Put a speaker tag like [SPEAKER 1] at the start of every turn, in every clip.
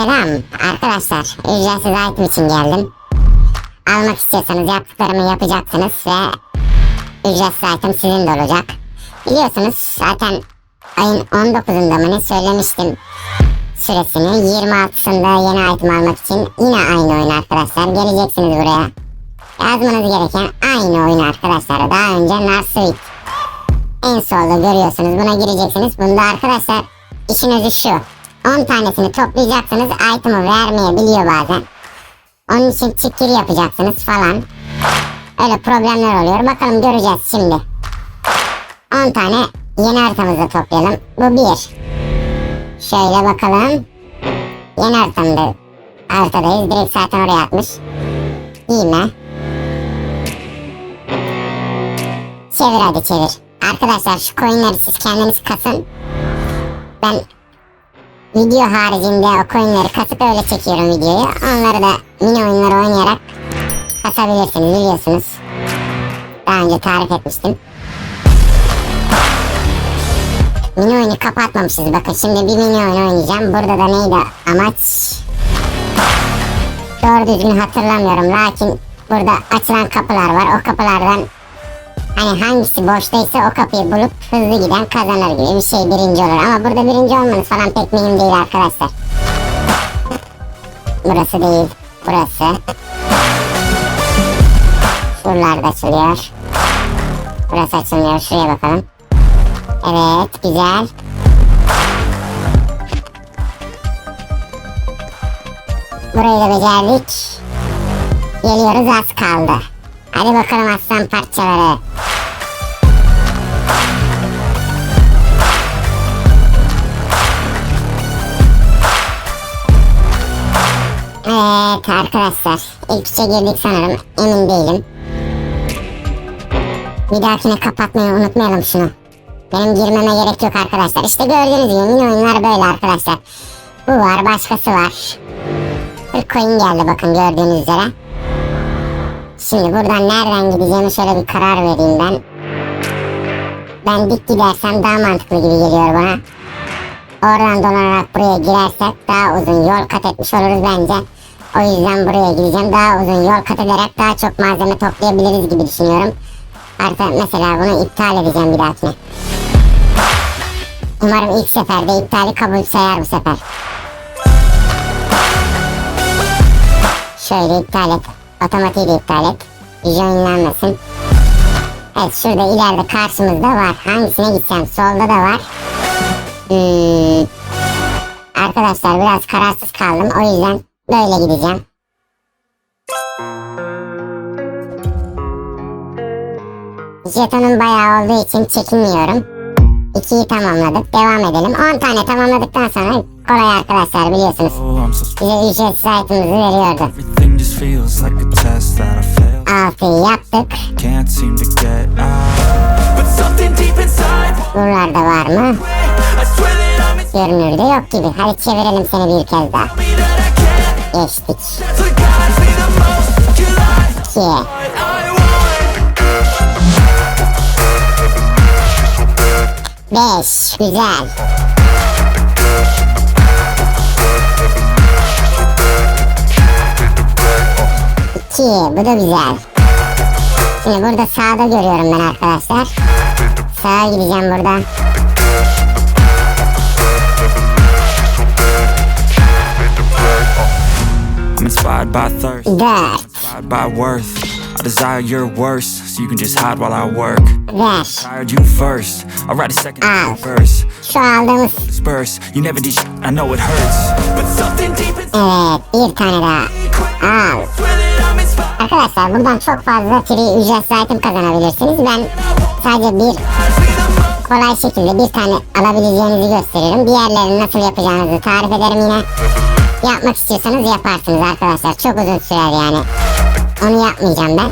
[SPEAKER 1] Selam arkadaşlar. Ücretsiz item için geldim. Almak istiyorsanız yaptıklarımı yapacaksınız ve ücretsiz item sizin de olacak. Biliyorsunuz zaten ayın 19'unda mı ne söylemiştim süresini. 26'sında yeni item almak için yine aynı oyun arkadaşlar. Geleceksiniz buraya. Yazmanız gereken aynı oyun arkadaşlar. Daha önce Narsuit en solda görüyorsunuz. Buna gireceksiniz. Bunda arkadaşlar işin özü şu. 10 tanesini toplayacaksınız. Item'ı vermeyebiliyor bazen. Onun için çift giri yapacaksınız falan. Öyle problemler oluyor. Bakalım göreceğiz şimdi. 10 tane yeni haritamızı toplayalım. Bu bir. Şöyle bakalım. Yeni haritamda haritadayız. Direkt zaten oraya atmış. Giyme. Çevir hadi çevir. Arkadaşlar şu coinleri siz kendiniz kasın. Ben video haricinde o coinleri kasıp öyle çekiyorum videoyu. Onları da mini oyunları oynayarak kasabilirsiniz biliyorsunuz. Daha önce tarif etmiştim. Mini oyunu kapatmamışız bakın şimdi bir mini oyun oynayacağım. Burada da neydi amaç? Doğru düzgün hatırlamıyorum lakin burada açılan kapılar var. O kapılardan Hani hangisi boştaysa o kapıyı bulup hızlı giden kazanır gibi bir şey birinci olur. Ama burada birinci olmanız falan pek mühim değil arkadaşlar. Burası değil. Burası. Buralar da açılıyor. Burası açılmıyor. Şuraya bakalım. Evet güzel. Burayı da becerdik. Geliyoruz az kaldı. Hadi bakalım aslan parçaları. Evet arkadaşlar ilk üçe girdik sanırım emin değilim. Bir dahakine kapatmayı unutmayalım şunu. Benim girmeme gerek yok arkadaşlar. İşte gördüğünüz gibi mini oyunlar böyle arkadaşlar. Bu var başkası var. Bir coin geldi bakın gördüğünüz üzere. Şimdi buradan nereden gideceğimi şöyle bir karar vereyim ben. Ben dik gidersem daha mantıklı gibi geliyor bana. Oradan dolanarak buraya girersek daha uzun yol kat etmiş oluruz bence. O yüzden buraya gideceğim. Daha uzun yol kat ederek daha çok malzeme toplayabiliriz gibi düşünüyorum. Artık mesela bunu iptal edeceğim bir dahakine. Umarım ilk seferde iptali kabul sayar bu sefer. Şöyle iptal et. Otomatiği de iptal et. Joinlenmesin. Evet şurada ileride karşımızda var. Hangisine gitsem? Solda da var. Hmm. Arkadaşlar biraz kararsız kaldım. O yüzden böyle gideceğim. Jetonum bayağı olduğu için çekinmiyorum. İkiyi tamamladık. Devam edelim. 10 tane tamamladıktan sonra kolay arkadaşlar biliyorsunuz. Bize ücretsiz itemimizi veriyordu.
[SPEAKER 2] Everything just feels like a test that I failed.
[SPEAKER 1] 6'yı yaptık. Buralarda var mı? Görünürde yok gibi. Hadi çevirelim seni bir kez daha. Geçtik.
[SPEAKER 2] That's what guides me the most. You lie,
[SPEAKER 1] 2.
[SPEAKER 2] I want.
[SPEAKER 1] 5. Güzel. İki. Bu da güzel. Şimdi burada sağda görüyorum ben arkadaşlar. Sağa gideceğim burada.
[SPEAKER 2] I'm inspired by thirst,
[SPEAKER 1] 4.
[SPEAKER 2] inspired by worth. I desire your worst, so you can just hide while I work.
[SPEAKER 1] Ver.
[SPEAKER 2] Tired you first. I'll write a second
[SPEAKER 1] Ow.
[SPEAKER 2] verse.
[SPEAKER 1] Şu aldığımız.
[SPEAKER 2] Disperse. You never did. sh- I know it hurts. But something deep inside.
[SPEAKER 1] Evet. Bir tane daha. Al. Arkadaşlar buradan çok fazla free ücretsiz item kazanabilirsiniz. Ben sadece bir kolay şekilde bir tane alabileceğinizi gösteririm. Diğerlerini nasıl yapacağınızı tarif ederim yine. Yapmak istiyorsanız yaparsınız arkadaşlar. Çok uzun sürer yani. Onu yapmayacağım ben.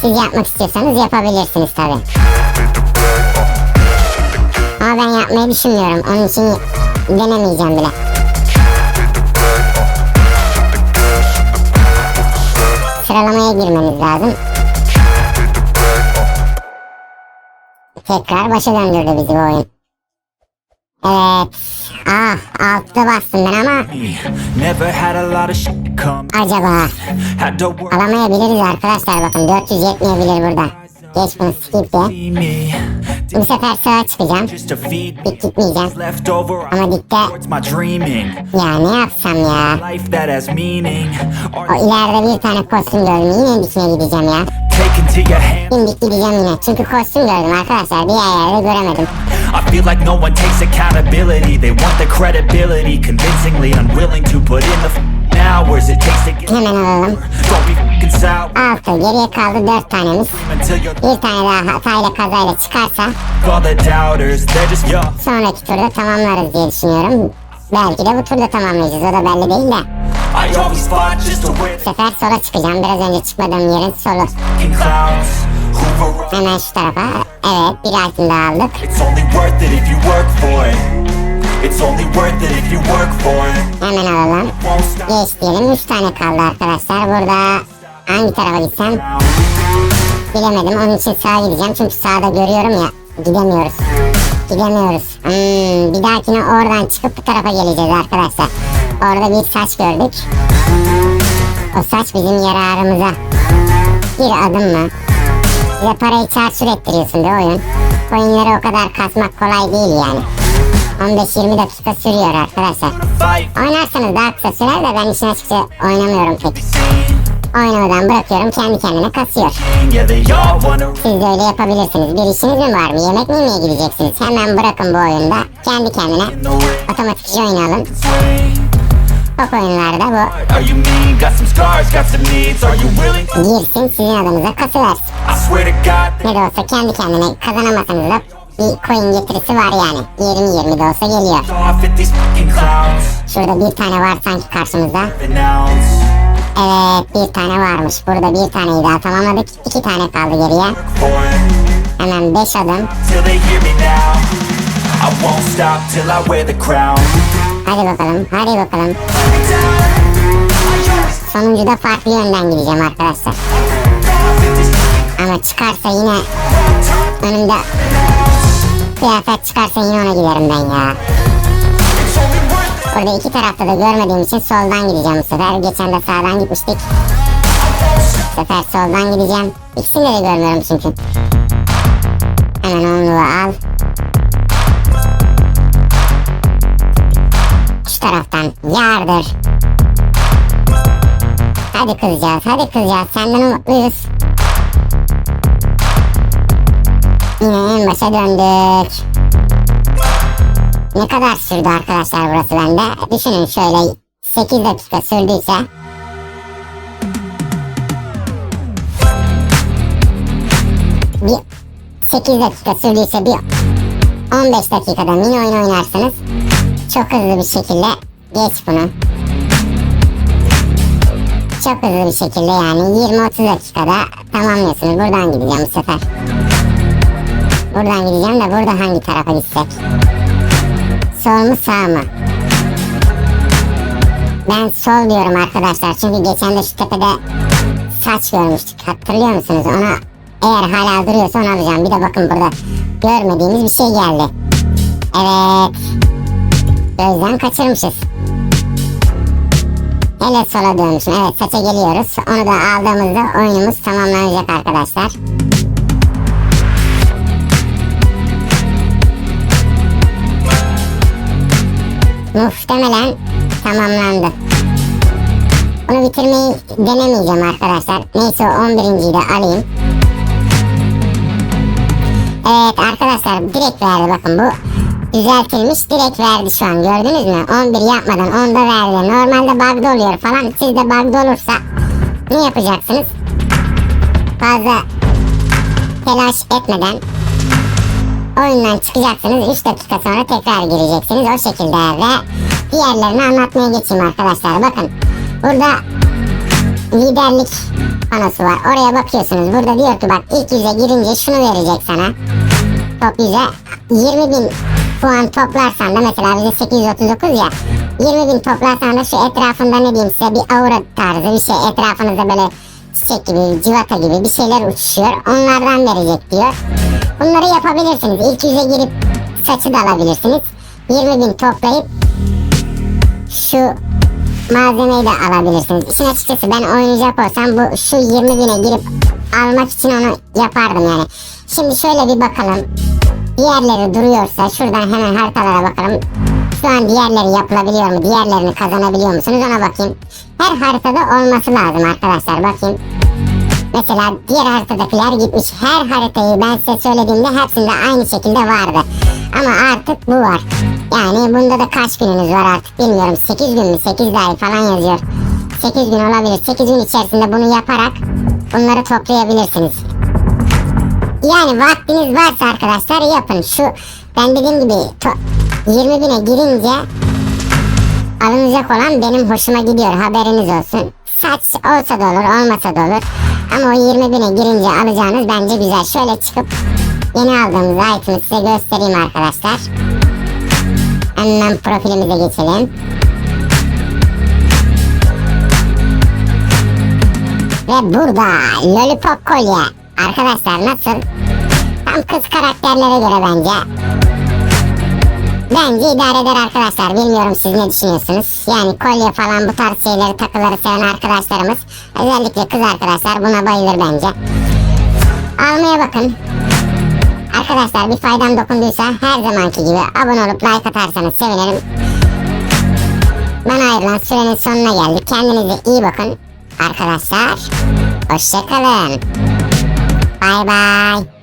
[SPEAKER 1] Siz yapmak istiyorsanız yapabilirsiniz tabi. Ama ben yapmayı düşünmüyorum. Onun için denemeyeceğim bile. Sıralamaya girmeniz lazım. Tekrar başa döndürdü bizi bu oyun. Evet. Ah altta bastım ben ama acaba alamayabiliriz arkadaşlar bakın 400 yetmeyebilir burada. Geç bunu skip de. Bu sefer sağa çıkacağım. Dik gitmeyeceğim. Ama dikte ya ne yapsam ya. O ileride bir tane kostüm gördüm. Yine dikine gideceğim ya. Dimdik gideceğim yine. Çünkü kostüm gördüm arkadaşlar. Diğer yerde göremedim.
[SPEAKER 2] I feel like no one takes accountability. They want the credibility, convincingly unwilling to put in the f- hours it takes to get.
[SPEAKER 1] Hemen alalım. Altı. Geriye kaldı dört tanemiz. Bir tane daha hatayla kazayla çıkarsa sonraki turda tamamlarız diye düşünüyorum. Belki de bu turda tamamlayacağız. O da belli değil de. Bu sefer sola çıkacağım. Biraz önce çıkmadığım yerin solu. Hemen şu tarafa. Evet bir altın daha aldık.
[SPEAKER 2] It's only worth it if you work for it.
[SPEAKER 1] Hemen alalım. Geç diyelim. 3 tane kaldı arkadaşlar. Burada hangi tarafa gitsem bilemedim. Onun için sağa gideceğim. Çünkü sağda görüyorum ya. Gidemiyoruz. Gidemiyoruz. Hmm, bir dahakine oradan çıkıp bu tarafa geleceğiz arkadaşlar. Orada bir saç gördük. O saç bizim yararımıza. Bir adım mı? Bize parayı çarçur ettiriyorsun be oyun. Coinleri o kadar kasmak kolay değil yani. 15-20 dakika sürüyor arkadaşlar. Oynarsanız daha kısa sürer de ben işin açıkçası oynamıyorum pek. Oynamadan bırakıyorum kendi kendine kasıyor. Siz de öyle yapabilirsiniz. Bir işiniz mi var mı? Yemek mi yemeye gideceksiniz? Hemen bırakın bu oyunda. Kendi kendine
[SPEAKER 2] in the way.
[SPEAKER 1] otomatik oynayalım. Top oyunlarda bu. Girsin sizin adınıza kasıversin. Ne de olsa kendi kendine kazanamasanız da bir coin getirisi var yani. 20-20 de olsa geliyor. Şurada bir tane var sanki karşımızda. Evet bir tane varmış. Burada bir taneyi daha tamamladık. İki tane kaldı geriye. Hemen 5 adım. Hadi bakalım, hadi bakalım. Sonuncuda farklı yönden gideceğim arkadaşlar. Ama çıkarsa yine önümde kıyafet çıkarsa yine ona giderim ben ya. Burada iki tarafta da görmediğim için soldan gideceğim bu sefer. Geçen de sağdan gitmiştik. Bu sefer soldan gideceğim. İkisini de görmüyorum çünkü. Hemen onluğu al. Şu taraftan yardır. Hadi kızcağız, hadi kızcağız. Senden umutluyuz. En başa döndük. Ne kadar sürdü arkadaşlar burası bende? Düşünün şöyle 8 dakika sürdüyse. Bir 8 dakika sürdüyse bir 15 dakikada mini oyun oynarsınız. Çok hızlı bir şekilde geç bunu. Çok hızlı bir şekilde yani 20-30 dakikada tamamlıyorsunuz. Buradan gideceğim bu sefer. Buradan gideceğim de burada hangi tarafa gitsek? Sol mu sağ mı? Ben sol diyorum arkadaşlar. Çünkü geçen de şu tepede saç görmüştük. Hatırlıyor musunuz? Ona eğer hala duruyorsa onu alacağım. Bir de bakın burada görmediğimiz bir şey geldi. Evet. Gözden kaçırmışız. Hele sola dönmüşüm. Evet saça geliyoruz. Onu da aldığımızda oyunumuz tamamlanacak arkadaşlar. Muhtemelen tamamlandı. Bunu bitirmeyi denemeyeceğim arkadaşlar. Neyse o 11.yi de alayım. Evet arkadaşlar direkt verdi bakın bu düzeltilmiş direkt verdi şu an gördünüz mü? 11 yapmadan 10'da verdi. Normalde bug'da oluyor falan. Sizde bug'da olursa ne yapacaksınız? Fazla telaş etmeden oyundan çıkacaksınız. 3 dakika sonra tekrar gireceksiniz o şekilde ve diğerlerini anlatmaya geçeyim arkadaşlar. Bakın burada liderlik panosu var. Oraya bakıyorsunuz. Burada diyor ki bak ilk yüze girince şunu verecek sana. Top yüze 20 bin puan toplarsan da mesela bize 839 ya 20 bin toplarsan da şu etrafında ne diyeyim size bir aura tarzı bir şey etrafınızda böyle çiçek gibi civata gibi bir şeyler uçuşuyor onlardan verecek diyor. Bunları yapabilirsiniz. İlk yüze girip saçı da alabilirsiniz. 20 bin toplayıp şu malzemeyi de alabilirsiniz. İşin açıkçası ben oynayacak olsam bu şu 20 bine girip almak için onu yapardım yani. Şimdi şöyle bir bakalım. Diğerleri duruyorsa şuradan hemen haritalara bakalım. Şu an diğerleri yapılabiliyor mu? Diğerlerini kazanabiliyor musunuz? Ona bakayım. Her haritada olması lazım arkadaşlar. Bakayım. Mesela diğer haritadakiler gitmiş. Her haritayı ben size söylediğimde hepsinde aynı şekilde vardı. Ama artık bu var. Yani bunda da kaç gününüz var artık bilmiyorum. 8 gün mü 8 ay falan yazıyor. 8 gün olabilir. 8 gün içerisinde bunu yaparak bunları toplayabilirsiniz. Yani vaktiniz varsa arkadaşlar yapın. Şu ben dediğim gibi 20 bine girince alınacak olan benim hoşuma gidiyor haberiniz olsun. Saç olsa da olur olmasa da olur. Ama o 20 bine girince alacağınız bence güzel. Şöyle çıkıp yeni aldığımız item'i size göstereyim arkadaşlar. Hemen profilimize geçelim. Ve burada Lollipop kolye. Arkadaşlar nasıl? Tam kız karakterlere göre bence. Bence idare eder arkadaşlar. Bilmiyorum siz ne düşünüyorsunuz? Yani kolye falan bu tarz şeyleri takıları seven arkadaşlarımız özellikle kız arkadaşlar buna bayılır bence. Almaya bakın. Arkadaşlar bir faydam dokunduysa her zamanki gibi abone olup like atarsanız sevinirim. Bana ayrılan sürenin sonuna geldik. Kendinize iyi bakın arkadaşlar. Hoşçakalın. Bay bay.